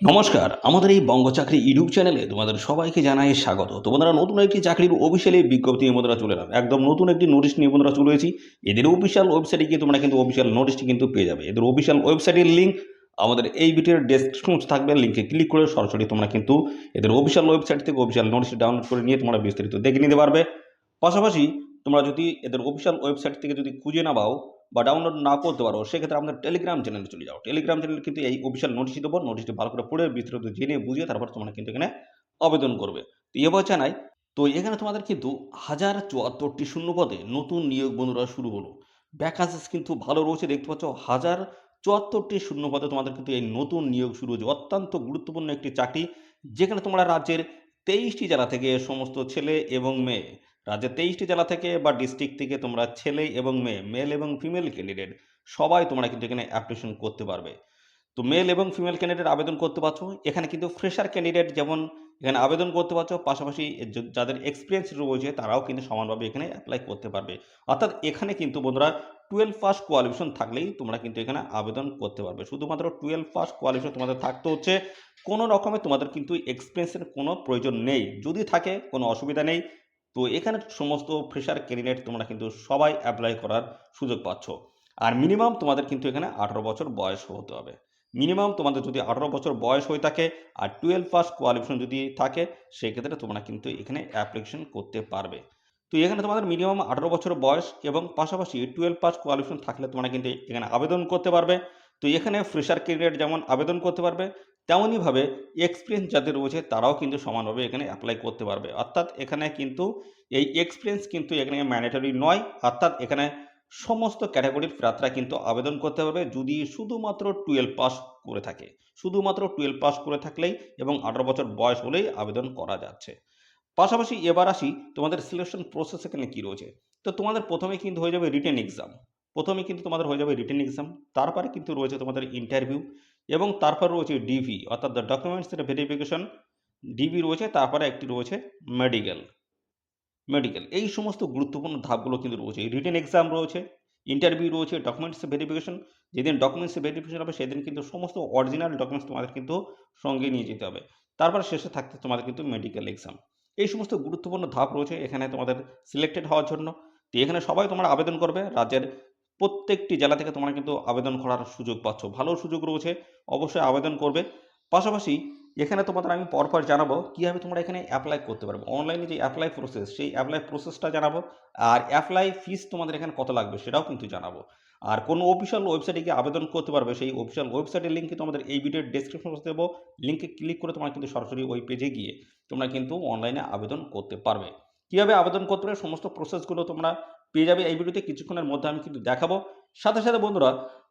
নমস্কার, আমাদের এই বঙ্গ চাকরি ইউটিউব চ্যানেলে তোমাদের সবাইকে জানাই স্বাগত। তোমাদের নতুন একটি চাকরির অফিসিয়ালি বিজ্ঞপ্তি নিয়ে চলে এলাম। একদম নতুন একটি নোটিশ নিয়ে বন্ধুরা চলে এসেছি। এদের অফিসিয়াল ওয়েবসাইটে গিয়ে তোমরা কিন্তু অফিসিয়াল নোটিশটি কিন্তু পেয়ে যাবে। এদের অফিসিয়াল ওয়েবসাইটের লিঙ্ক আমাদের এই ভিডিওর ডেসক্রিপশন থাকবে। লিঙ্কে ক্লিক করে সরাসরি তোমরা কিন্তু এদের অফিসিয়াল ওয়েবসাইট থেকে অফিসিয়াল নোটিশ ডাউনলোড করে নিয়ে তোমরা বিস্তারিত দেখে নিতে পারবে। পাশাপাশি তোমরা যদি এদের অফিসিয়াল ওয়েবসাইট থেকে যদি খুঁজে না পাও বা ডাউনলোড না করতে পারো, সেক্ষেত্রে আমাদের টেলিগ্রাম চ্যানেলে চলে যাও। টেলিগ্রাম চ্যানেলে কিন্তু এই অফিসিয়াল নোটিশ দেবো নোটিশটি ভালো করে পড়ে বিস্তারিত জেনে বুঝিয়ে তারপর তোমরা কিন্তু এখানে আবেদন করবে। তো এবার জানাই তো এখানে তোমাদের কিন্তু হাজার চুয়াত্তরটি শূন্য পদে নতুন নিয়োগ বন্ধুরা শুরু হলো। ব্যাকাসেস কিন্তু ভালো রয়েছে, দেখতে পাচ্ছ হাজার চুয়াত্তরটি শূন্য পদে তোমাদের কিন্তু এই নতুন নিয়োগ শুরু হয়েছে। অত্যন্ত গুরুত্বপূর্ণ একটি চাকরি, যেখানে তোমরা রাজ্যের তেইশটি জেলা থেকে সমস্ত ছেলে এবং মেয়ে রাজ্যের তেইশটি জেলা থেকে বা ডিস্ট্রিক্ট থেকে তোমরা ছেলে এবং মেয়ে মেল এবং ফিমেল ক্যান্ডিডেট সবাই তোমরা কিন্তু এখানে অ্যাপ্লিকেশন করতে পারবে। তো মেল এবং ফিমেল ক্যান্ডিডেট আবেদন করতে পারছ, এখানে কিন্তু ফ্রেশার ক্যান্ডিডেট যেমন এখানে আবেদন করতে পারছ, পাশাপাশি যাদের এক্সপিরিয়েন্স রয়েছে তারাও কিন্তু সমানভাবে এখানে অ্যাপ্লাই করতে পারবে। অর্থাৎ এখানে কিন্তু বন্ধুরা টুয়েলভ পাস কোয়ালিফিকেশন থাকলেই তোমরা কিন্তু এখানে আবেদন করতে পারবে। শুধুমাত্র টুয়েলভ পাস কোয়ালিফিকেশন তোমাদের থাকতে হচ্ছে, কোনো রকমে তোমাদের কিন্তু এক্সপিরিয়েন্সের কোনো প্রয়োজন নেই। যদি থাকে, কোনো অসুবিধা নেই তো এখানে সমস্ত ফ্রেশার ক্যান্ডিডেট তোমরা কিন্তু সবাই অ্যাপ্লাই করার সুযোগ পাচ্ছ। আর মিনিমাম তোমাদের কিন্তু এখানে আঠারো বছর বয়স হতে হবে। মিনিমাম তোমাদের যদি আঠারো বছর বয়স হয়ে থাকে আর টুয়েলভ পাস কোয়ালিফিকেশন যদি থাকে, সেক্ষেত্রে তোমরা কিন্তু এখানে অ্যাপ্লিকেশন করতে পারবে। তো এখানে তোমাদের মিনিমাম আঠারো বছর বয়স এবং পাশাপাশি টুয়েলভ পাস কোয়ালিফিকেশন থাকলে তোমরা কিন্তু এখানে আবেদন করতে পারবে। তো এখানে ফ্রেশার ক্যান্ডিডেট যেমন আবেদন করতে পারবে, তেমনইভাবে এক্সপিরিয়েন্স যাদের রয়েছে তারাও কিন্তু সমানভাবে এখানে অ্যাপ্লাই করতে পারবে। অর্থাৎ এখানে কিন্তু এই এক্সপিরিয়েন্স কিন্তু এখানে ম্যান্ডেটরি নয়, অর্থাৎ এখানে সমস্ত ক্যাটাগরির প্রার্থীরা কিন্তু আবেদন করতে পারবে যদি শুধুমাত্র টুয়েলভ পাস করে থাকে। শুধুমাত্র টুয়েলভ পাস করে থাকলেই এবং আঠারো বছর বয়স হলেই আবেদন করা যাচ্ছে। পাশাপাশি এবার আসি তোমাদের সিলেকশন প্রসেস এখানে কী রয়েছে? তো তোমাদের প্রথমে কিন্তু হয়ে যাবে রিটেন এক্সাম প্রথমে কিন্তু তোমাদের হয়ে যাবে রিটেন এক্সাম তারপরে কিন্তু রয়েছে তোমাদের ইন্টারভিউ এবং তারপর রয়েছে ডিভি অর্থাৎ দ্য ডকুমেন্টস ভেরিফিকেশন ডিবি রয়েছে, তারপরে একটি রয়েছে মেডিকেল মেডিকেল এই সমস্ত গুরুত্বপূর্ণ ধাপগুলো কিন্তু রয়েছে। রিটেন এক্সাম রয়েছে ইন্টারভিউ রয়েছে ডকুমেন্টস ভেরিফিকেশন যেদিন ডকুমেন্টস ভেরিফিকেশন হবে, সেদিন কিন্তু সমস্ত অরিজিনাল ডকুমেন্টস তোমাদের কিন্তু সঙ্গে নিয়ে যেতে হবে। তারপর শেষে থাকতে তোমাদের কিন্তু মেডিকেল এক্সাম এই সমস্ত গুরুত্বপূর্ণ ধাপ রয়েছে এখানে তোমাদের সিলেক্টেড হওয়ার জন্য। তো এখানে সবাই তোমরা আবেদন করবে, রাজ্যের প্রত্যেকটি জেলা থেকে তোমরা কিন্তু আবেদন করার সুযোগ পাচ্ছ। ভালো সুযোগ রয়েছে, অবশ্যই আবেদন করবে। পাশাপাশি এখানে তোমাদের আমি পরপর জানাব কীভাবে তোমরা এখানে অ্যাপ্লাই করতে পারবে। অনলাইনে যে অ্যাপ্লাই প্রসেস সেই অ্যাপ্লাই প্রসেসটা জানাব। আর অ্যাপ্লাই ফিস তোমাদের এখানে কত লাগবে সেটাও কিন্তু জানাব। আর কোনো অফিসিয়াল ওয়েবসাইটে গিয়ে আবেদন করতে পারবে, সেই অফিসিয়াল ওয়েবসাইটের লিঙ্কে তোমাদের এই ভিডিওর ডিসক্রিপশন বক্সে দেবো। লিঙ্কে ক্লিক করে তোমরা কিন্তু সরাসরি ওই পেজে গিয়ে তোমরা কিন্তু অনলাইনে আবেদন করতে পারবে। কীভাবে আবেদন করতে পারবে, সমস্ত প্রসেসগুলো তোমরা পেয়ে যাবে এই ভিডিওতে। কিছুক্ষণের মধ্যে আমি কিন্তু দেখাবো। সাথে সাথে বন্ধুরা,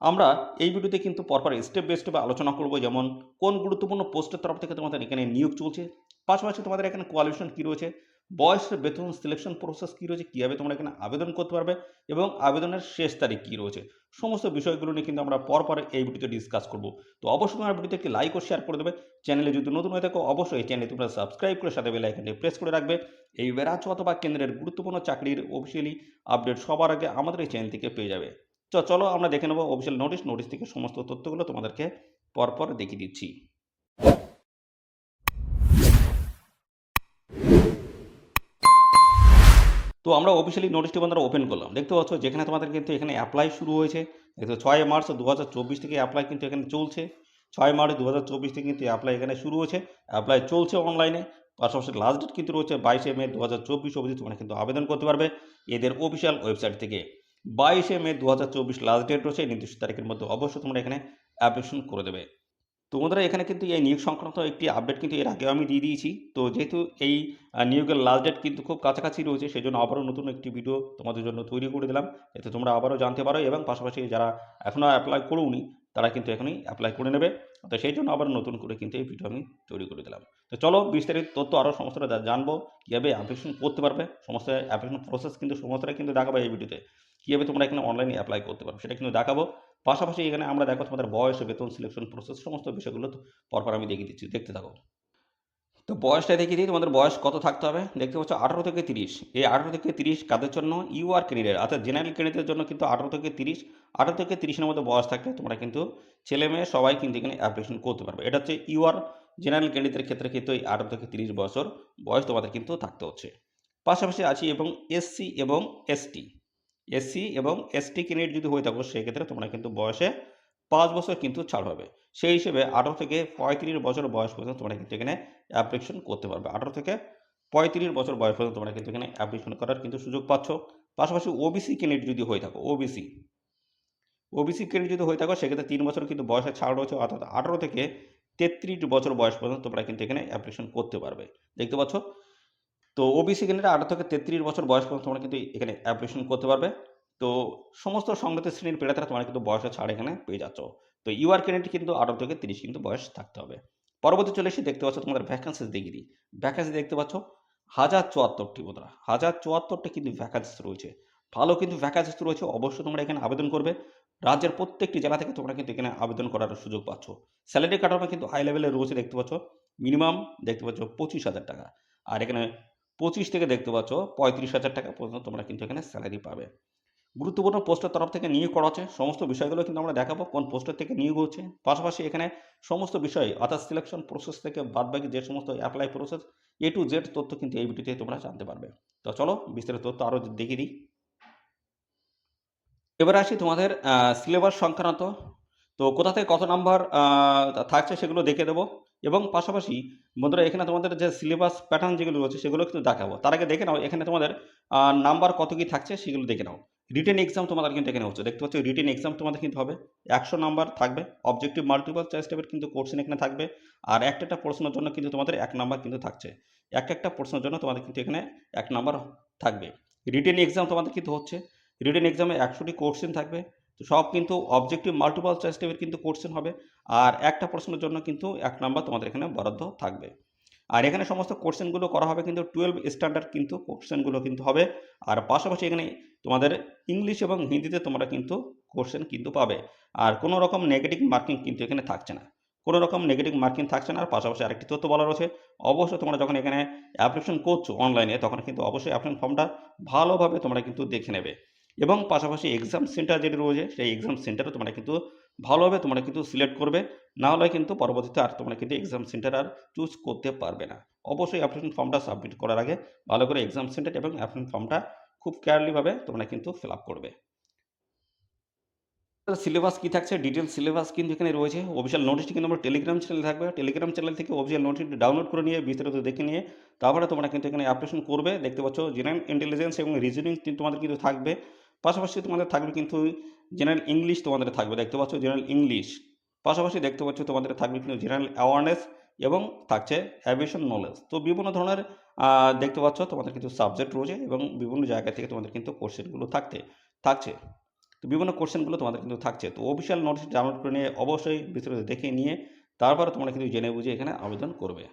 আমরা এই ভিডিওতে কিন্তু পরপর স্টেপ বাই স্টেপ আলোচনা করব, যেমন কোন গুরুত্বপূর্ণ পোস্টের তরফ থেকে তোমাদের এখানে নিয়োগ চলছে, পাশাপাশি তোমাদের এখানে কোয়ালিফিকেশন কী রয়েছে বয়স বেতন সিলেকশন প্রসেস কী রয়েছে? কীভাবে তোমরা এখানে আবেদন করতে পারবে? এবং আবেদনের শেষ তারিখ কী রয়েছে? সমস্ত বিষয়গুলো নিয়ে কিন্তু আমরা পরপর এই ভিডিওতে ডিসকাস করব। তো অবশ্যই তোমার ভিডিওতে একটি লাইক ও শেয়ার করে দেবে। চ্যানেলে যদি নতুন হয়ে থাকো, অবশ্যই চ্যানেলে তোমরা সাবস্ক্রাইব করে সাথে বেল আইকনটি প্রেস করে রাখবে। এই রাজ্য অথবা কেন্দ্রের গুরুত্বপূর্ণ চাকরির অফিসিয়ালি আপডেট সবার আগে আমাদের এই চ্যানেল থেকে পেয়ে যাবে। চ চলো আমরা দেখে নেব অফিসিয়াল নোটিশ নোটিশ থেকে সমস্ত তথ্যগুলো তোমাদেরকে পরপর দেখিয়ে দিচ্ছি। তো আমরা অফিসিয়ালি নোটিশটি বন্ধুরা ওপেন করলাম। দেখতে পাচ্ছ, যেখানে তোমাদের কিন্তু এখানে অ্যাপ্লাই শুরু হয়েছে। দেখতে ছয় মার্চ দু চব্বিশ থেকে অ্যাপ্লাই কিন্তু এখানে চলছে। ছয় মার্চ দু হাজার চব্বিশ থেকে কিন্তু অ্যাপ্লাই এখানে শুরু হয়েছে। অ্যাপ্লাই চলছে অনলাইনে পাশাপাশি লাস্ট ডেট কিন্তু রয়েছে বাইশে মে দু হাজার চব্বিশ অবধি তোমরা কিন্তু আবেদন করতে পারবে এদের অফিসিয়াল ওয়েবসাইট থেকে। বাইশে মে দু হাজার চব্বিশ লাস্ট ডেট রয়েছে নির্দিষ্ট তারিখের মধ্যে অবশ্যই তোমরা এখানে অ্যাপ্লিকেশন করে দেবে। তো বন্ধুরা, এখানে কিন্তু এই নিয়োগ সংক্রান্ত একটি আপডেট কিন্তু এর আগেও আমি দিয়ে দিয়েছি। তো যেহেতু এই নিয়োগের লাস্ট ডেট কিন্তু খুব কাছাকাছি রয়েছে সেই জন্য আবারও নতুন একটি ভিডিও তোমাদের জন্য তৈরি করে দিলাম এতে তোমরা আবারও জানতে পারো এবং পাশাপাশি যারা এখনও অ্যাপ্লাই করোনি, তারা কিন্তু এখনই অ্যাপ্লাই করে নেবে। তো সেই জন্য আবার নতুন করে কিন্তু এই ভিডিও আমি তৈরি করে দিলাম। তো চলো বিস্তারিত তথ্য আরও সমস্তটা জানব, কীভাবে অ্যাপ্লিকেশন করতে পারবে, সমস্ত অ্যাপ্লিকেশন প্রসেস কিন্তু সমস্তটা কিন্তু দেখাবো এই ভিডিওতে কীভাবে তোমরা এখানে অনলাইনে অ্যাপ্লাই করতে পারবে, সেটা কিন্তু দেখাবো। পাশাপাশি এখানে আমরা দেখো তোমাদের বয়স, বেতন সিলেকশন প্রসেস সমস্ত বিষয়গুলো পরপর আমি দেখিয়ে দিচ্ছি, দেখতে থাকো। তো বয়সটা দেখিয়ে দিই, তোমাদের বয়স কত থাকতে হবে? দেখতে পাচ্ছ আঠারো থেকে তিরিশ। এই আঠারো থেকে তিরিশ কাদের জন্য? ইউআর ক্যান্ডিডেট অর্থাৎ জেনারেল ক্যান্ডিডেটের জন্য কিন্তু আঠারো থেকে তিরিশ, আঠারো থেকে তিরিশের মধ্যে বয়স থাকলে তোমরা কিন্তু ছেলে মেয়ে সবাই কিন্তু এখানে অ্যাপ্লিকেশন করতে পারবে। এটা হচ্ছে ইউআর জেনারেল ক্যান্ডিডেটের ক্ষেত্রে কিন্তু এই আঠারো থেকে তিরিশ বছর বয়স তোমাদের কিন্তু থাকতে হচ্ছে। পাশাপাশি আছি এবং এসসি এবং এসটি এসসি এবং এসটি ক্যান্ডিডেট যদি হয়ে থাকো, সেক্ষেত্রে তোমরা কিন্তু বয়সে পাঁচ বছর কিন্তু ছাড় হবে সেই হিসেবে আঠারো থেকে পঁয়ত্রিশ বছর বয়স পর্যন্ত তোমরা কিন্তু এখানে অ্যাপ্লিকেশন করতে পারবে। আঠারো থেকে পঁয়ত্রিশ বছর বয়স পর্যন্ত তোমরা কিন্তু এখানে অ্যাপ্লিকেশন করার কিন্তু সুযোগ পাচ্ছ। পাশাপাশি ওবিসি ক্যান্ডিডেট যদি হয়ে থাকো ওবিসি ওবিসি ক্যান্ডিডেট যদি হয়ে থাকো, সেক্ষেত্রে তিন বছর কিন্তু বয়সে ছাড় রয়েছে। অর্থাৎ আঠারো থেকে তেত্রিশ বছর বয়স পর্যন্ত তোমরা কিন্তু এখানে অ্যাপ্লিকেশন করতে পারবে। দেখতে পাচ্ছ? তো ওবিসি ক্যান্ডিডেট আঠারো থেকে তেত্রিশ বছর বয়স পর্যন্ত তোমরা কিন্তু এখানে অ্যাপ্লিকেশন করতে পারবে। তো সমস্ত সংগত শ্রেণির প্রার্থীরা তোমরা কিন্তু বয়সের ছাড় এখানে পেয়ে যাচ্ছ। তো ইউআর ক্যান্ডিডেট কিন্তু আঠারো থেকে তিরিশ কিন্তু বয়স থাকতে হবে। পরবর্তী চলে এসে দেখতে পাচ্ছ তোমাদের ভ্যাকান্সিস দিই ভ্যাকান্সি দেখতে পাচ্ছ হাজার চুয়াত্তরটি বোধরা হাজার চুয়াত্তরটি কিন্তু ভ্যাকান্সিস রয়েছে। ভালো কিন্তু ভ্যাকান্সিস রয়েছে, অবশ্যই তোমরা এখানে আবেদন করবে। রাজ্যের প্রত্যেকটি জেলা থেকে তোমরা কিন্তু এখানে আবেদন করার সুযোগ পাচ্ছ। স্যালারি কাটারমা কিন্তু হাই লেভেলে রয়েছে দেখতে পাচ্ছ। মিনিমাম দেখতে পাচ্ছ পঁচিশ হাজার টাকা। আর এখানে পঁচিশ থেকে দেখতে পাচ্ছ, পঁয়ত্রিশ হাজার টাকা পর্যন্ত তোমরা কিন্তু এখানে স্যালারি পাবে। গুরুত্বপূর্ণ পোস্টের তরফ থেকে নিয়োগ করা হচ্ছে, সমস্ত বিষয়গুলো কিন্তু আমরা দেখাবো, কোন পোস্টের থেকে নিয়োগ হচ্ছে। পাশাপাশি এখানে সমস্ত বিষয় অর্থাৎ সিলেকশন প্রসেস থেকে বাদবাকি যে সমস্ত apply process A to Z তথ্য কিন্তু এই ভিডিওতে তোমরা জানতে পারবে। তো চলো, বিস্তারিত তথ্য আরও দেখিয়ে দিই। এবার আসি তোমাদের সিলেবাস সংক্রান্ত। তো কোথা থেকে কত নাম্বার থাকছে সেগুলো দেখে দেবো। এবং পাশাপাশি বন্ধুরা, এখানে তোমাদের যে সিলেবাস প্যাটার্ন যেগুলো রয়েছে, সেগুলো কিন্তু দেখাবো। তার আগে দেখে নাও, এখানে তোমাদের নাম্বার কত কি থাকছে সেগুলো দেখে নাও। রিটেন এক্সাম তোমাদের কিন্তু এখানে হচ্ছে। দেখতে পাচ্ছ রিটেন এক্সাম তোমাদের কিন্তু হবে। একশো নাম্বার থাকবে। অবজেক্টিভ মাল্টিপল চয়েস টাইপের কিন্তু কোর্সিন এখানে থাকবে। আর একটা একটা প্রশ্নের জন্য কিন্তু তোমাদের এক নাম্বার কিন্তু থাকছে। এক একটা প্রশ্নের জন্য তোমাদের কিন্তু এখানে এক নাম্বার থাকবে। রিটেন এক্সাম তোমাদের কিন্তু হচ্ছে। রিটেন এক্সামে একশোটি কোর্সিন থাকবে। তো সব কিন্তু অবজেক্টিভ মাল্টিপল চয়েস টাইপের কিন্তু কোশ্চেন হবে। আর একটা প্রশ্নের জন্য কিন্তু এক নাম্বার তোমাদের এখানে বরাদ্দ থাকবে। আর এখানে সমস্ত কোশ্চেনগুলো করা হবে কিন্তু টুয়েলভ স্ট্যান্ডার্ড কিন্তু কোশ্চেনগুলো কিন্তু হবে। আর পাশাপাশি এখানে তোমাদের ইংলিশ এবং হিন্দিতে তোমরা কিন্তু কোশ্চেন কিন্তু পাবে। আর কোনো রকম নেগেটিভ মার্কিং কিন্তু এখানে থাকছে না। কোনো রকম নেগেটিভ মার্কিং থাকছে না। আর পাশাপাশি আরেকটি তথ্য বলা রয়েছে, অবশ্যই তোমরা যখন এখানে অ্যাপ্লিকেশন করছ অনলাইনে তখন কিন্তু অবশ্যই অ্যাপ্লিকেশন ফর্মটা ভালোভাবে তোমরা কিন্তু দেখে নেবে। এবং পাশাপাশি এক্সাম সেন্টার যেটি রয়েছে, সেই এক্সাম সেন্টারে তোমরা কিন্তু ভালোভাবে তোমরা কিন্তু সিলেক্ট করবে। না হলে কিন্তু পরবর্তীতে আর তোমরা কিন্তু এক্সাম সেন্টার আর চুজ করতে পারবে না। অবশ্যই অ্যাপ্লিকেশন ফর্মটা সাবমিট করার আগে ভালো করে এক্সাম সেন্টার এবং অ্যাপ্লিকেশন ফর্মটা খুব কেয়ারলিভাবে তোমরা কিন্তু ফিল আপ করবে। সিলেবাস কী থাকছে? ডিটেল সিলেবাস কিন্তু এখানে রয়েছে। অফিসিয়াল নোটিশটি কিন্তু আমার টেলিগ্রাম চ্যানেল থাকবে। টেলিগ্রাম চ্যানেল থেকে অফিসিয়াল নোটিশটি ডাউনলোড করে নিয়ে বিস্তারিত দেখে নিয়ে তারপরে তোমরা কিন্তু এখানে অ্যাপ্লিকেশন করবে। দেখতে পাচ্ছ জেনারেল ইন্টেলিজেন্স এবং রিজনিং তোমাদের কিন্তু থাকবে। পাশাপাশি তোমাদের থাকবে কিন্তু জেনারেল ইংলিশ তোমাদের থাকবে, দেখতে পাচ্ছ জেনারেল ইংলিশ পাশাপাশি দেখতে পাচ্ছ তোমাদের থাকবে কিন্তু জেনারেল অ্যাওয়ারনেস এবং থাকছে অ্যাভিয়েশন নলেজ তো বিভিন্ন ধরনের দেখতে পাচ্ছ তোমাদের কিন্তু সাবজেক্ট রয়েছে এবং বিভিন্ন জায়গা থেকে তোমাদের কিন্তু কোশ্চেনগুলো থাকতে, থাকছে। তো বিভিন্ন কোশ্চেনগুলো তোমাদের কিন্তু থাকছে। তো অফিসিয়াল নোটিশ ডাউনলোড করে নিয়ে অবশ্যই বিস্তারিত দেখে নিয়ে তারপরে তোমরা কিন্তু জেনে বুঝে এখানে আবেদন করবে।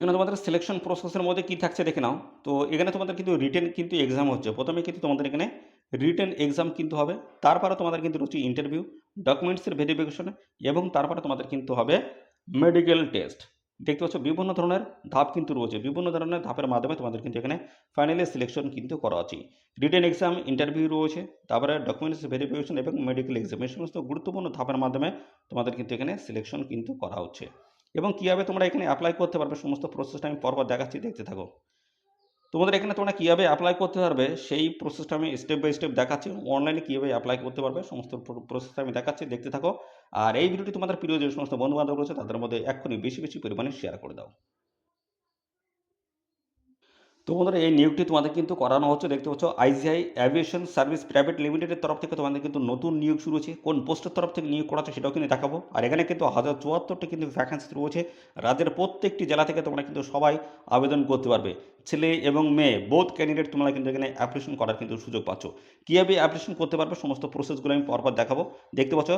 এখানে তোমাদের সিলেকশন প্রসেসের মধ্যে কী থাকছে দেখে নাও। তো এখানে তোমাদের কিন্তু রিটেন কিন্তু এক্সাম হচ্ছে। প্রথমে কিন্তু তোমাদের এখানে রিটেন এক্সাম কিন্তু হবে, তারপরে তোমাদের কিন্তু রয়েছে ইন্টারভিউ ডকুমেন্টসের ভেরিফিকেশন এবং তারপরে তোমাদের কিন্তু হবে মেডিকেল টেস্ট দেখতে পাচ্ছ, বিভিন্ন ধরনের ধাপ কিন্তু রয়েছে, বিভিন্ন ধরনের ধাপের মাধ্যমে তোমাদের কিন্তু এখানে ফাইনালি সিলেকশন কিন্তু করা আছে। রিটেন এক্সাম ইন্টারভিউ রয়েছে, তারপরে ডকুমেন্টস ভেরিফিকেশন এবং মেডিকেল এক্সাম এই সমস্ত গুরুত্বপূর্ণ ধাপের মাধ্যমে তোমাদের কিন্তু এখানে সিলেকশন কিন্তু করা হচ্ছে। এবং কীভাবে তোমরা এখানে অ্যাপ্লাই করতে পারবে, সমস্ত প্রসেসটা আমি পরপর দেখাচ্ছি, দেখতে থাকো। তোমাদের এখানে তোমরা কীভাবে অ্যাপ্লাই করতে পারবে, সেই প্রসেসটা আমি স্টেপ বাই স্টেপ দেখাচ্ছি। অনলাইনে কীভাবে অ্যাপ্লাই করতে পারবে, সমস্ত প্রসেসটা আমি দেখাচ্ছি, দেখতে থাকো। আর এই ভিডিওটি তোমাদের প্রিয় যে সমস্ত বন্ধু বান্ধব রয়েছে, তাদের মধ্যে এক্ষুনি বেশি বেশি পরিমাণে শেয়ার করে দাও। তো বন্ধুরা, এই নিয়োগটি তোমাদের কিন্তু করানো হচ্ছে। দেখতে পাচ্ছ আইজিআই অ্যাভিয়েশন সার্ভিস প্রাইভেট লিমিটেডের তরফ থেকে তোমাদের কিন্তু নতুন নিয়োগ শুরু হচ্ছে। কোন পোস্টের তরফ থেকে নিয়োগ করা হচ্ছে সেটাও কিন্তু দেখাবো। আর এখানে কিন্তু হাজার চুয়াত্তরটি কিন্তু ভ্যাকেন্সি রয়েছে রাজ্যের প্রত্যেকটি জেলা থেকে তোমরা কিন্তু সবাই আবেদন করতে পারবে। ছেলে এবং মেয়ে বোধ ক্যান্ডিডেট তোমরা কিন্তু এখানে অ্যাপ্লিকেশন করার কিন্তু সুযোগ পাচ্ছ। কীভাবে অ্যাপ্লিকেশন করতে পারবে সমস্ত প্রসেসগুলো আমি পরপর দেখাবো। দেখতে পাচ্ছ,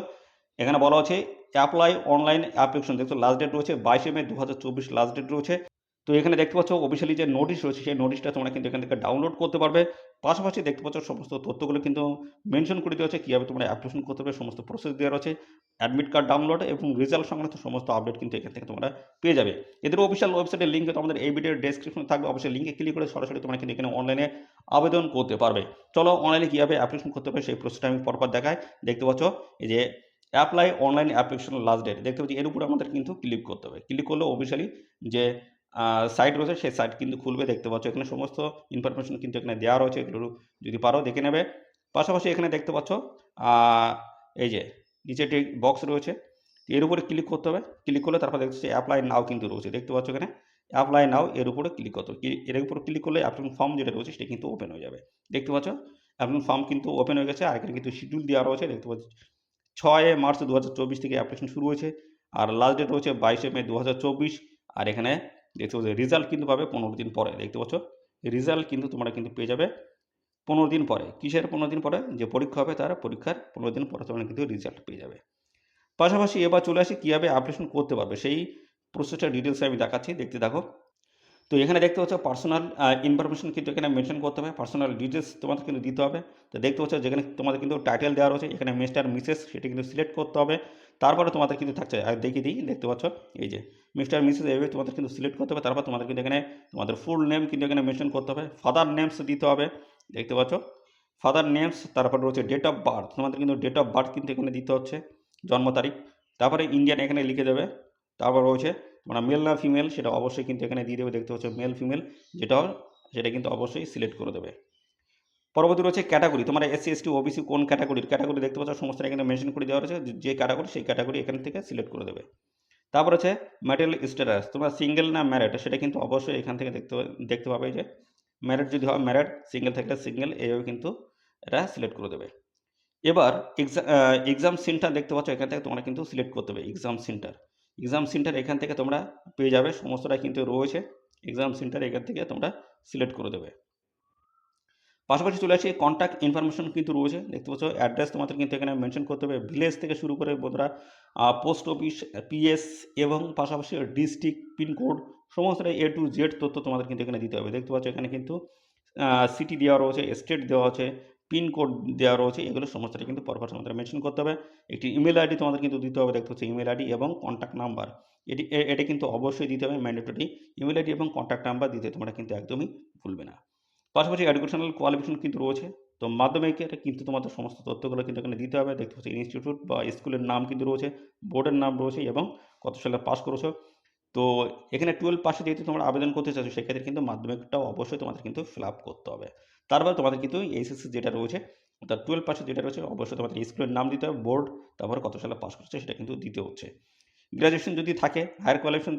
এখানে বলা হচ্ছে অ্যাপ্লাই অনলাইন অ্যাপ্লিকেশন দেখছ লাস্ট ডেট রয়েছে বাইশে মে দু হাজার চব্বিশ লাস্ট ডেট রয়েছে। তো এখানে দেখতে পাচ্ছ অফিসিয়ালি যে নোটিশ রয়েছে, সেই নোটিশটা তোমরা কিন্তু এখান থেকে ডাউনলোড করতে পারবে। পাশাপাশি দেখতে পাচ্ছ সমস্ত তথ্যগুলো কিন্তু মেনশন করে দেওয়া আছে, কীভাবে তোমরা অ্যাপ্লিকেশন করতে হবে সমস্ত প্রসেস দেওয়া আছে অ্যাডমিট কার্ড ডাউনলোড এবং রেজাল্ট সংক্রান্ত সমস্ত আপডেট কিন্তু এখান থেকে তোমরা পেয়ে যাবে। এদের অফিসিয়াল ওয়েবসাইটের লিঙ্ক তোমাদের এই ভিডিওর ডেসক্রিপশনে থাকবে। অবশ্যই লিঙ্কে ক্লিক করে সরাসরি তোমরা কিন্তু এখানে অনলাইনে আবেদন করতে পারবে। চলো অনলাইনে কীভাবে অ্যাপ্লিকেশন করতে হবে সেই প্রসেসটা আমি পরপর দেখাই। দেখতে পাচ্ছ এই যে apply online application last date দেখতে পাচ্ছি এর উপরে আমাদের কিন্তু ক্লিক করতে হবে। ক্লিক করলে অফিসিয়ালি যে সাইট রয়েছে, সেই সাইট কিন্তু খুলবে, দেখতে পাচ্ছ এখানে সমস্ত ইনফরমেশন কিন্তু এখানে দেওয়া রয়েছে, এগুলো যদি পারো দেখে নেবে। পাশাপাশি এখানে দেখতে পাচ্ছ এই যে নিচে একটি বক্স রয়েছে, এর উপরে ক্লিক করতে হবে। ক্লিক করলে তারপর দেখছি অ্যাপ্লাই নাও কিন্তু রয়েছে, দেখতে পাচ্ছ এখানে। অ্যাপ্লাই নাও এর উপরে ক্লিক করতে এর উপরে ক্লিক করলে অ্যাপ্লিকেশন ফর্ম যেটা রয়েছে সেটা কিন্তু ওপেন হয়ে যাবে। দেখতে পাচ্ছ অ্যাপ্লিকেশন ফর্ম কিন্তু ওপেন হয়ে গেছে, আর এখানে কিন্তু শিডিউল দেওয়া রয়েছে, দেখতে পাচ্ছ। ছয় মার্চ দু হাজার চব্বিশ থেকে অ্যাপ্লিকেশন শুরু হয়েছে, আর লাস্ট ডেট রয়েছে বাইশে মে দু হাজার চব্বিশ, আর এখানে দেখতে পাচ্ছ রেজাল্ট কিন্তু পাবে পনেরো দিন পরে, দেখতে পাচ্ছ? রেজাল্ট কিন্তু তোমরা কিন্তু পেয়ে যাবে পনেরো দিন পরে। কিসের পনেরো দিন পরে? যে পরীক্ষা হবে তার পরীক্ষার পনেরো দিন পরে তোমরা কিন্তু রেজাল্ট পেয়ে যাবে। পাশাপাশি এবার চলে আসি কীভাবে অ্যাপ্লিকেশন করতে পারবে। সেই প্রসেসটার ডিটেলস আমি দেখাচ্ছি, দেখতে দেখো তো এখানে দেখতে পাচ্ছ পার্সোনাল ইনফরমেশন কিন্তু এখানে মেনশন করতে হবে। পার্সোনাল ডিটেলস তোমাদের কিন্তু দিতে হবে। তো দেখতে পাচ্ছ, যেখানে তোমাদের কিন্তু টাইটেল দেওয়া রয়েছে, এখানে মিস্টার মিসেস সেটা কিন্তু সিলেক্ট করতে হবে। তারপরে তোমাদের কিন্তু থাকছে, আর দেখিয়ে দিই, দেখতে পাচ্ছ? এই যে, মিস্টার, মিসেস এভাবে তোমাদের কিন্তু সিলেক্ট করতে হবে, তারপর তোমাদের কিন্তু এখানে, তোমাদের ফুল নেম কিন্তু এখানে মেনশন করতে হবে ফাদার নেমস দিতে হবে, দেখতে পাচ্ছ? ফাদার নেমস তারপর রয়েছে ডেট অফ বার্থ তোমাদের কিন্তু ডেট অফ বার্থ কিন্তু এখানে দিতে হচ্ছে, জন্ম তারিখ, তারপরে ইন্ডিয়ান এখানে লিখে দেবে, তারপর রয়েছে তোমরা মেল না ফিমেল সেটা অবশ্যই কিন্তু এখানে দিয়ে দেবে, দেখতে হচ্ছে মেল ফিমেল যেটা, সেটা কিন্তু অবশ্যই সিলেক্ট করে দেবে। পরবর্তী রয়েছে ক্যাটাগরি তোমার এসসি এসটি ওবিসি কোন ক্যাটাগরির ক্যাটাগরি দেখতে পাচ্ছ, সমস্ত এখানে মেনশন করে দেওয়া রয়েছে, যে- ক্যাটাগরি সেই ক্যাটাগরি এখান থেকে সিলেক্ট করে দেবে। তারপর হচ্ছে ম্যাটেরিয়াল স্ট্যাটাস তোমরা সিঙ্গেল না ম্যারেড সেটা কিন্তু অবশ্যই এখান থেকে দেখতে দেখতে পাবে যে ম্যারেড যদি হয় ম্যারেড সিঙ্গেল থাকলে সিঙ্গেল এইভাবে কিন্তু এটা সিলেক্ট করে দেবে। এবার এক্সাম সেন্টার দেখতে পাচ্ছ, এখান থেকে তোমরা কিন্তু সিলেক্ট করতে হবে এক্সাম সেন্টার এক্সাম সেন্টার এখান থেকে তোমরা পেয়ে যাবে সমস্তটা কিন্তু রয়েছে এক্সাম সেন্টার এখান থেকে তোমরা সিলেক্ট করে দেবে। পাশাপাশি চলে আসি কন্ট্যাক্ট ইনফরমেশন কিন্তু রয়েছে, দেখতে পাচ্ছ অ্যাড্রেস তোমাদের কিন্তু এখানে মেনশন করতে হবে ভিলেজ থেকে শুরু করে বন্ধুরা পোস্ট অফিস পিএস এবং পাশাপাশি ডিস্ট্রিক্ট পিনকোড সমস্তটা এ টু জেড তথ্য তোমাদের কিন্তু এখানে দিতে হবে, দেখতে পাচ্ছ, এখানে কিন্তু সিটি দেওয়া রয়েছে স্টেট দেওয়া আছে পিনকোড দেওয়া রয়েছে, এগুলো সমস্তটা কিন্তু পরপর তোমাদের মেনশন করতে হবে, একটি ইমেল আইডি তোমাদের কিন্তু দিতে হবে, দেখতে হচ্ছে ইমেল আইডি এবং কন্ট্যাক্ট নাম্বার এটি এটা কিন্তু অবশ্যই দিতে হবে ম্যান্ডেটরি ইমেল আইডি এবং কন্ট্যাক্ট নাম্বার দিতে তোমরা কিন্তু একদমই ভুলবে না। পাশাপাশি এডুকেশনাল কোয়ালিফিকেশন কিন্তু রয়েছে। তো মাধ্যমিকের কিন্তু তোমাদের সমস্ত তথ্যগুলো কিন্তু এখানে দিতে হবে। দেখতে পাচ্ছি ইনস্টিটিউট বা স্কুলের নাম কিন্তু রয়েছে বোর্ডের নাম রয়েছে এবং কত সালে পাস করেছ। তো এখানে টুয়েলভ পাশে যেহেতু তোমরা আবেদন করতে চাইছো, সেক্ষেত্রে কিন্তু মাধ্যমিকটাও অবশ্যই তোমাদের কিন্তু ফিল আপ করতে হবে। তারপরে তোমাদের কিন্তু এইচএসসি যেটা রয়েছে অর্থাৎ টুয়েলভ পাশে যেটা রয়েছে, অবশ্যই তোমাদের স্কুলের নাম দিতে হবে বোর্ড তারপরে কত সালে পাস করছে সেটা কিন্তু দিতে হচ্ছে। গ্র্যাজুয়েশন যদি থাকে হায়ার কোয়ালিফিকেশন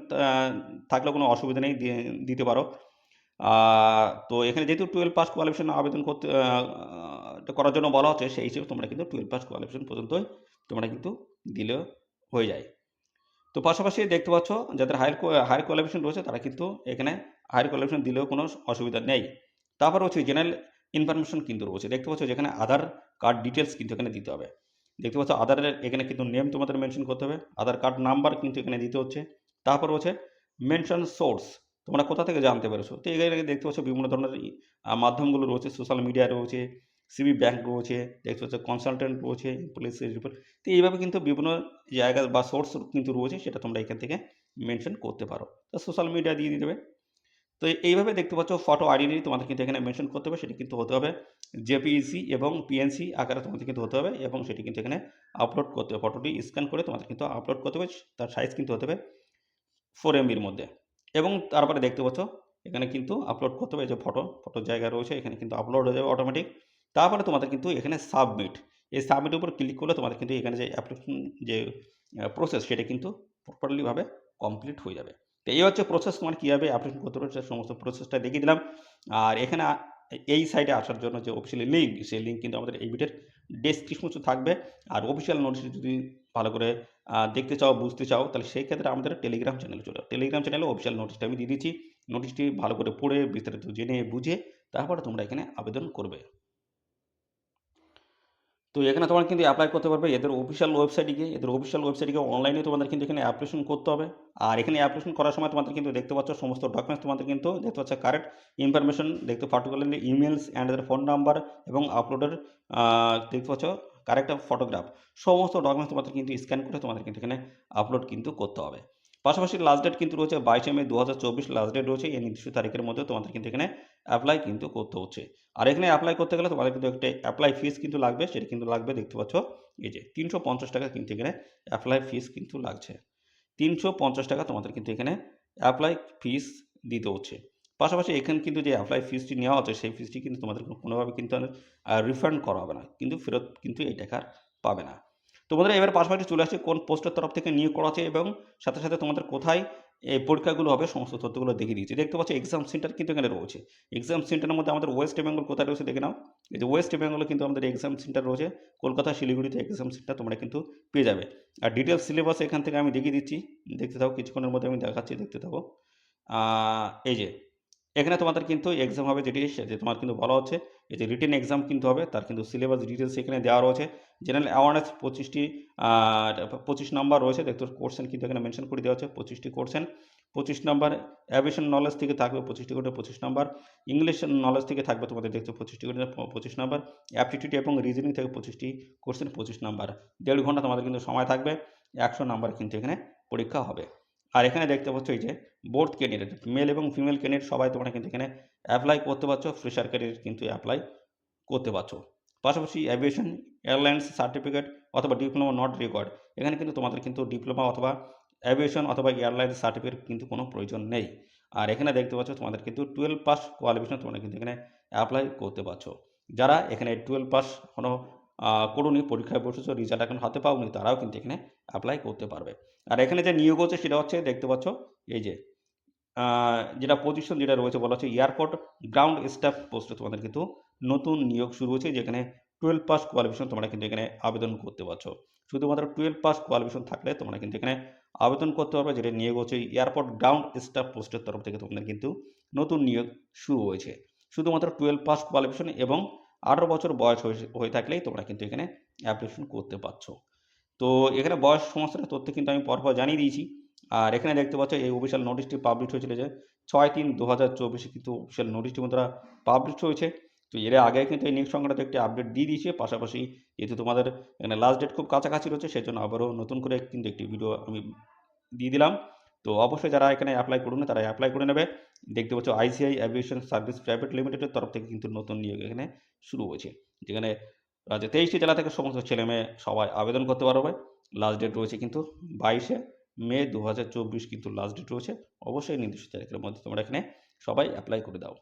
থাকলে কোনো অসুবিধা নেই দিতে পারো। তো এখানে যেহেতু টুয়েলভ পাস কোয়ালিফিকেশন আবেদন করতে করার জন্য বলা হচ্ছে, সেই হিসেবে তোমরা কিন্তু টুয়েলভ পাস কোয়ালিফিকেশন পর্যন্তই তোমরা কিন্তু দিলেও হয়ে যায়। তো পাশাপাশি দেখতে পাচ্ছ, যাদের হায়ার হায়ার কোয়ালিফিকেশন রয়েছে, তারা কিন্তু এখানে হায়ার কোয়ালিফিকেশন দিলেও কোনো অসুবিধা নেই। তারপর হচ্ছে জেনারেল ইনফরমেশন কিন্তু রয়েছে। দেখতে পাচ্ছ যেখানে আধার কার্ড ডিটেলস কিন্তু এখানে দিতে হবে। দেখতে পাচ্ছ আধারের এখানে কিন্তু নেম তোমাদের মেনশন করতে হবে, আধার কার্ড নাম্বার কিন্তু এখানে দিতে হচ্ছে। তারপর হচ্ছে মেনশন সোর্স তোমরা কোথা থেকে জানতে পেরেছ? তো এখানে দেখতে পাচ্ছ, বিভিন্ন ধরনের মাধ্যমগুলো রয়েছে সোশ্যাল মিডিয়া রয়েছে সিবি ব্যাংক রয়েছে, দেখতে পাচ্ছ কনসালটেন্ট রয়েছে পুলিশ রিপোর্ট তো এইভাবে কিন্তু বিভিন্ন জায়গা বা সোর্স কিন্তু রয়েছে, সেটা তোমরা এখান থেকে মেনশন করতে পারো। তো সোশ্যাল মিডিয়া দিয়ে দিয়ে দেবে তো এইভাবে দেখতে পাচ্ছ ফটো আইডেন্টি তোমাদের কিন্তু এখানে মেনশন করতে হবে, সেটি কিন্তু হতে হবে জেপিইসি এবং পিএনসি আকারে তোমাদের কিন্তু হতে হবে এবং সেটি কিন্তু এখানে আপলোড করতে হবে। ফটোটি স্ক্যান করে তোমাদের কিন্তু আপলোড করতে হবে, তার সাইজ কিন্তু হতে হবে ফোর এমবির মধ্যে। এবং তারপরে দেখতে পাচ্ছ, এখানে কিন্তু আপলোড করতে হবে যে ফটো ফটোর জায়গা রয়েছে, এখানে কিন্তু আপলোড হয়ে যাবে অটোমেটিক তারপরে তোমাদের কিন্তু এখানে সাবমিট এই সাবমিটের উপর ক্লিক করলে তোমাদের কিন্তু এখানে যে অ্যাপ্লিকেশন যে প্রসেস সেটা কিন্তু প্রপারলিভাবে কমপ্লিট হয়ে যাবে। তো এই হচ্ছে প্রসেস তোমার কীভাবে অ্যাপ্লিকেশন করতে সে সমস্ত প্রসেসটা দেখিয়ে দিলাম। আর এখানে এই সাইডে আসার জন্য যে অফিসিয়ালি লিঙ্ক সেই লিঙ্ক কিন্তু আমাদের এই ভিডিওর ডেসক্রিপশন থাকবে। আর অফিসিয়াল নোটিশ যদি ভালো করে দেখতে চাও, বুঝতে চাও, তাহলে সেই ক্ষেত্রে আমাদের টেলিগ্রাম চ্যানেলে চলে টেলিগ্রাম চ্যানেলে অফিসিয়াল নোটিশটা আমি দিয়ে দিচ্ছি। নোটিশটি ভালো করে পড়ে, বিস্তারিত জেনে, বুঝে, তারপরে তোমরা এখানে আবেদন করবে। তো এখানে তোমার কিন্তু অ্যাপ্লাই করতে পারবে। এদের অফিসিয়াল ওয়েবসাইটে গিয়ে, এদের অফিসিয়াল ওয়েবসাইটে গিয়ে অনলাইনে তোমাদের কিন্তু এখানে অ্যাপ্লিকেশন করতে হবে। আর এখানে অ্যাপ্লিকেশন করার সময় তোমাদের কিন্তু দেখতে পাচ্ছ, সমস্ত ডকুমেন্টস তোমাদের কিন্তু দেখতে পাচ্ছ কারেক্ট ইনফরমেশন দেখতে পার্টিকুলারলি ইমেলস অ্যান্ড এদের ফোন নাম্বার এবং আপলোডের দেখতে পাচ্ছ কারেক্ট ফটোগ্রাফ সমস্ত ডকুমেন্টস তোমাদের কিন্তু স্ক্যান করে তোমাদের কিন্তু এখানে আপলোড কিন্তু করতে হবে। পাশাপাশি লাস্ট ডেট কিন্তু রয়েছে বাইশে মে দু হাজার চব্বিশ লাস্ট ডেট রয়েছে এই নির্দিষ্ট তারিখের মধ্যে তোমাদের কিন্তু এখানে অ্যাপ্লাই কিন্তু করতে হচ্ছে। আর এখানে অ্যাপ্লাই করতে গেলে তোমাদের কিন্তু একটা অ্যাপ্লাই ফিস কিন্তু লাগবে, সেটা কিন্তু লাগবে দেখতে পাচ্ছ, এই যে তিনশো পঞ্চাশ টাকা কিন্তু এখানে অ্যাপ্লাই ফিস কিন্তু লাগছে। তিনশো পঞ্চাশ টাকা তোমাদের কিন্তু এখানে অ্যাপ্লাই ফিস দিতে হচ্ছে। পাশাপাশি এখানে কিন্তু যে অ্যাপ্লাই ফিসটি নেওয়া হচ্ছে, সেই ফিসটি কিন্তু তোমাদের কোনোভাবে কিন্তু রিফান্ড করা হবে না, কিন্তু ফেরত কিন্তু এই টাকার পাবে না। তোমাদের এবার পাশাপাশি চলে আসছে কোন পোস্টের তরফ থেকে নিয়োগ করা আছে এবং সাথে সাথে তোমাদের কোথায় এই পরীক্ষাগুলো হবে, সমস্ত তথ্যগুলো দেখিয়ে দিয়েছে দেখতে পাচ্ছ এক্সাম সেন্টার কিন্তু এখানে রয়েছে। এক্সাম সেন্টারের মধ্যে আমাদের ওয়েস্ট বেঙ্গল কোথায় রয়েছে দেখে নাও। এই যে ওয়েস্ট বেঙ্গলে কিন্তু আমাদের এক্সাম সেন্টার রয়েছে। কলকাতা, শিলিগুড়িতে এক্সাম সেন্টার তোমরা কিন্তু পেয়ে যাবে। আর ডিটেলস সিলেবাস এখান থেকে আমি দেখিয়ে দিচ্ছি। দেখতে থাকো, কিছুক্ষণের মধ্যে আমি দেখাচ্ছি, দেখতে থাকো। এই যে এখানে তোমাদের কিন্তু এক্সাম হবে যেটি যে তোমার কিন্তু বলা হচ্ছে, এই যে রিটেন এক্সাম কিন্তু হবে, তার কিন্তু সিলেবাস ডিটেলস এখানে দেওয়া রয়েছে। জেনারেল অ্যাওয়ারনেস পঁচিশটি পঁচিশ নাম্বার রয়েছে, দেখতে কোর্সেন কিন্তু এখানে মেনশন করে দেওয়া হচ্ছে পঁচিশটি কোর্সেন পঁচিশ নাম্বার অ্যাভিয়েশন নলেজ থেকে থাকবে পঁচিশটি করে পঁচিশ নাম্বার ইংলিশ নলেজ থেকে থাকবে তোমাদের দেখতে পঁচিশটি করে পঁচিশ নাম্বার অ্যাপটিটিউড এবং রিজনিং থেকে পঁচিশটি কোর্সেন পঁচিশ নাম্বার দেড় ঘণ্টা তোমাদের কিন্তু সময় থাকবে, একশো নাম্বার কিন্তু এখানে পরীক্ষা হবে। আর এখানে দেখতে পাচ্ছ এই যে বোর্ড ক্যান্ডিডেট মেল এবং ফিমেল ক্যান্ডিডেট সবাই তোমরা কিন্তু এখানে অ্যাপ্লাই করতে পারছ ফ্রেশার ক্যান্ডিডেট কিন্তু অ্যাপ্লাই করতে পারছ। পাশাপাশি অ্যাভিয়েশন এয়ারলাইন্স সার্টিফিকেট অথবা ডিপ্লোমা নট রেকর্ড এখানে কিন্তু তোমাদের কিন্তু ডিপ্লোমা অথবা অ্যাভিয়েশন অথবা এয়ারলাইন্স সার্টিফিকেট কিন্তু কোনো প্রয়োজন নেই। আর এখানে দেখতে পাচ্ছ তোমাদের কিন্তু টুয়েলভ পাস কোয়ালিফিকেশন তোমরা কিন্তু এখানে অ্যাপ্লাই করতে পারছ। যারা এখানে টুয়েলভ পাস কোনো করুনি পরীক্ষায় বসেছো রেজাল্ট এখন হাতে পাওনি, তারাও কিন্তু এখানে অ্যাপ্লাই করতে পারবে। আর এখানে যে নিয়োগ হচ্ছে, সেটা হচ্ছে, দেখতে পাচ্ছ, এই যে যেটা পজিশন যেটা রয়েছে, বলা হচ্ছে এয়ারপোর্ট গ্রাউন্ড স্টাফ পোস্টে তোমাদের কিন্তু নতুন নিয়োগ শুরু হচ্ছে যেখানে টুয়েলভ পাস কোয়ালিফিকেশন তোমরা কিন্তু এখানে আবেদন করতে পারছ। শুধুমাত্র টুয়েলভ পাস কোয়ালিফিকেশন থাকলে তোমরা কিন্তু এখানে আবেদন করতে পারবে, যেটা নিয়োগ হচ্ছে এয়ারপোর্ট গ্রাউন্ড স্টাফ পোস্টের তরফ থেকে তোমাদের কিন্তু নতুন নিয়োগ শুরু হয়েছে। শুধুমাত্র টুয়েলভ পাস কোয়ালিফিকেশন এবং আঠারো বছর বয়স হয়ে থাকলেই তোমরা কিন্তু এখানে অ্যাপ্লিকেশন করতে পারছ। তো এখানে বয়স সমস্যাটা তথ্য কিন্তু আমি পরপর জানিয়ে দিয়েছি। আর এখানে দেখতে পাচ্ছ এই অফিসিয়াল নোটিশটি পাবলিশ হয়েছিল যে ছয় তিন দু হাজার চব্বিশে কিন্তু অফিসিয়াল নোটিশটি মধ্যে পাবলিশ হয়েছে। তো এর আগে কিন্তু এই নিয়োগ সংক্রান্ত একটি আপডেট দিয়ে দিয়েছে। পাশাপাশি যেহেতু তোমাদের এখানে লাস্ট ডেট খুব কাছাকাছি রয়েছে সেই জন্য আবারও নতুন করে কিন্তু একটি ভিডিও আমি দিয়ে দিলাম। তো অবশ্যই যারা এখানে অ্যাপ্লাই করুন তারা অ্যাপ্লাই করে নেবে। দেখতে পাচ্ছ আইসিআই অ্যাভিয়েশন সার্ভিস প্রাইভেট লিমিটেডের তরফ থেকে কিন্তু নতুন নিয়োগ এখানে শুরু হয়েছে। যেখানে রাজ্যে তেইশটি জেলা থেকে সমস্ত ছেলে মেয়ে সবাই আবেদন করতে পারবে। লাস্ট ডেট রয়েছে কিন্তু বাইশে মে দু হাজার চব্বিশ কিন্তু লাস্ট ডেট রয়েছে। অবশ্যই নির্দিষ্ট তারিখের মধ্যে তোমরা এখানে সবাই অ্যাপ্লাই করে দাও।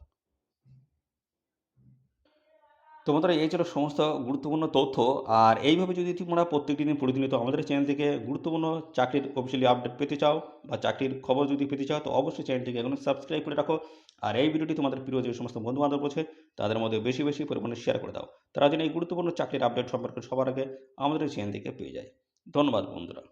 তোমাদের এই ছিল সমস্ত গুরুত্বপূর্ণ তথ্য। আর এইভাবে যদি তোমরা প্রত্যেকটি দিন প্রতিনিয়ত আমাদের চ্যানেল থেকে গুরুত্বপূর্ণ চাকরির অফিসিয়ালি আপডেট পেতে চাও বা চাকরির খবর যদি পেতে চাও, তো অবশ্যই চ্যানেলটিকে এখন সাবস্ক্রাইব করে রাখো। আর এই ভিডিওটি তোমাদের প্রিয় যে সমস্ত বন্ধু বান্ধব রয়েছে, তাদের মধ্যে বেশি বেশি পরিমাণে শেয়ার করে দাও। তারা যেন এই গুরুত্বপূর্ণ চাকরির আপডেট সম্পর্কে সবার আগে আমাদের চ্যানেল থেকে পেয়ে যায়। ধন্যবাদ বন্ধুরা।